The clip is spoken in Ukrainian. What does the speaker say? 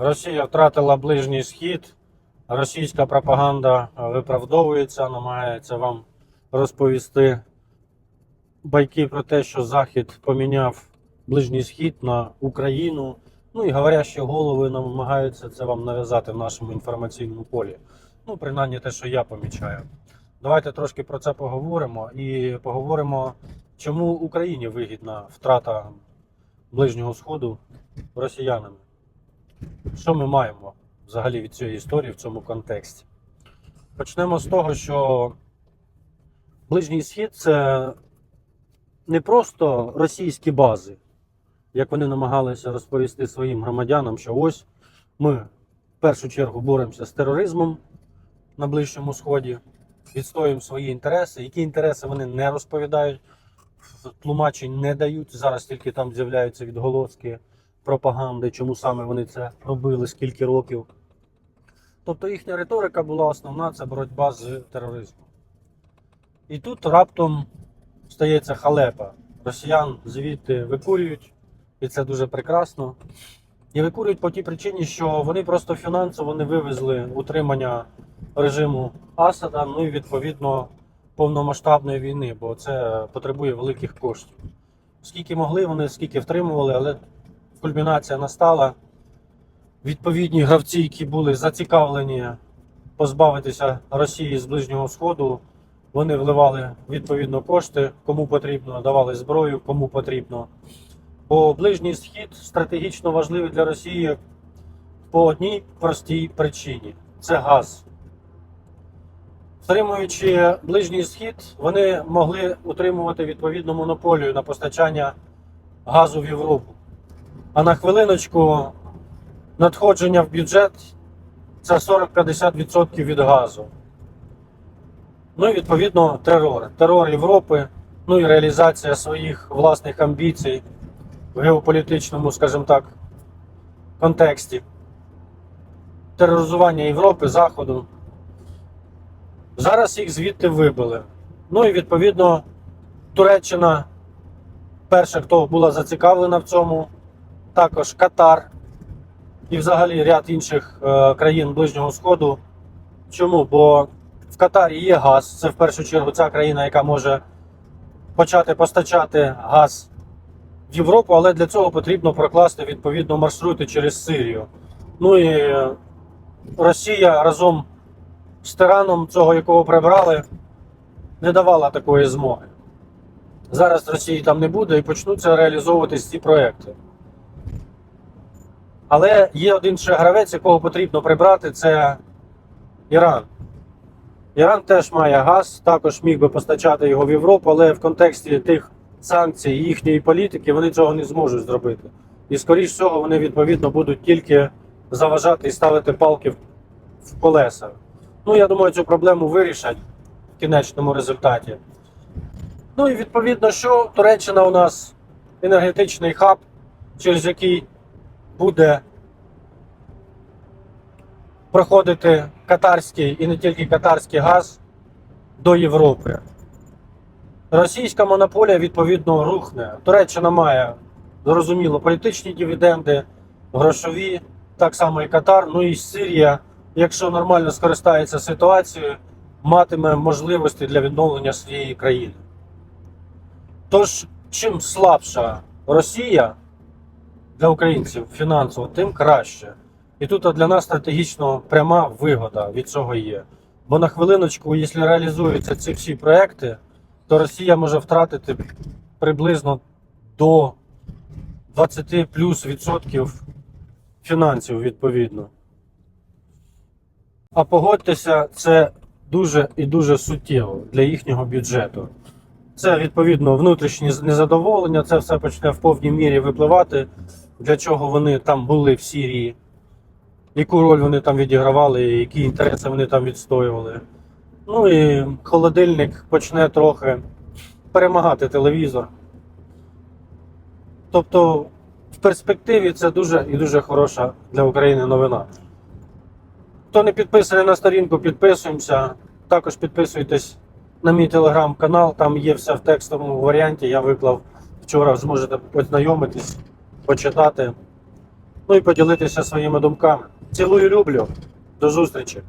Росія втратила ближній схід. Російська пропаганда виправдовується, намагається вам розповісти байки про те, що Захід поміняв ближній схід на Україну. Ну і говорящі голови намагаються це вам нав'язати в нашому інформаційному полі. Ну, принаймні те, що я помічаю. Давайте трошки про це поговоримо і поговоримо, чому Україні вигідна втрата Ближнього Сходу росіянами. Що ми маємо взагалі від цієї історії в цьому контексті? Почнемо з того, що Ближній Схід це не просто російські бази, як вони намагалися розповісти своїм громадянам, що ось ми в першу чергу боремося з тероризмом на Ближньому Сході, відстоюємо свої інтереси. Які інтереси вони не розповідають, тлумачень не дають. Зараз тільки там з'являються відголоски пропаганди, чому саме вони це робили, скільки років. Тобто їхня риторика була основна це боротьба з тероризмом. І тут раптом стається халепа. Росіян звідти викурюють, і це дуже прекрасно. І викурюють по тій причині, що вони просто фінансово не вивезли утримання режиму Асада, ну і відповідно повномасштабної війни, бо це потребує великих коштів. Скільки могли, вони скільки втримували, але кульмінація настала. Відповідні гравці, які були зацікавлені позбавитися Росії з Ближнього Сходу, вони вливали відповідно кошти, кому потрібно, давали зброю, кому потрібно. Бо Ближній Схід стратегічно важливий для Росії по одній простій причині це газ. Втримуючи Ближній Схід, вони могли утримувати відповідну монополію на постачання газу в Європу. А на хвилиночку надходження в бюджет це 40-50% від газу. Ну і відповідно терор. Терор Європи, ну і реалізація своїх власних амбіцій в геополітичному, скажімо так, контексті. Тероризування Європи, Заходу. Зараз їх звідти вибили. Ну і відповідно Туреччина, перша, хто була зацікавлена в цьому, також Катар і взагалі ряд інших е, країн Ближнього Сходу. Чому? Бо в Катарі є газ. Це в першу чергу ця країна, яка може почати постачати газ в Європу, але для цього потрібно прокласти відповідно маршрути через Сирію. Ну і Росія разом з тираном, цього якого прибрали, не давала такої змоги. Зараз Росії там не буде і почнуться реалізовуватись ці проекти. Але є один ще гравець, якого потрібно прибрати, це Іран. Іран теж має газ, також міг би постачати його в Європу, але в контексті тих санкцій і їхньої політики вони цього не зможуть зробити. І, скоріш всього, вони відповідно будуть тільки заважати і ставити палки в колеса. Ну, я думаю, цю проблему вирішать в кінечному результаті. Ну і відповідно, що Туреччина у нас енергетичний хаб, через який буде проходити катарський і не тільки катарський газ до Європи. Російська монополія відповідно рухне. Туреччина має зрозуміло політичні дивіденди, грошові, так само і Катар, ну і Сирія, якщо нормально скористається ситуацією, матиме можливості для відновлення своєї країни. Тож, чим слабша Росія для українців фінансово, тим краще. І тут для нас стратегічно пряма вигода від цього є. Бо на хвилиночку, якщо реалізуються ці всі проекти, то Росія може втратити приблизно до 20 плюс відсотків фінансів відповідно. А погодьтеся, це дуже і дуже суттєво для їхнього бюджету. Це відповідно внутрішні незадоволення, це все почне в повній мірі випливати, для чого вони там були в Сірії, яку роль вони там відігравали, які інтереси вони там відстоювали. Ну і холодильник почне трохи перемагати телевізор. Тобто, в перспективі це дуже і дуже хороша для України новина. Хто не підписаний на сторінку, підписуємося. Також підписуйтесь на мій телеграм-канал, там є все в текстовому варіанті. Я виклав вчора, зможете познайомитись, почитати. ну і поділитися своїми думками. Цілую, люблю. До зустрічі!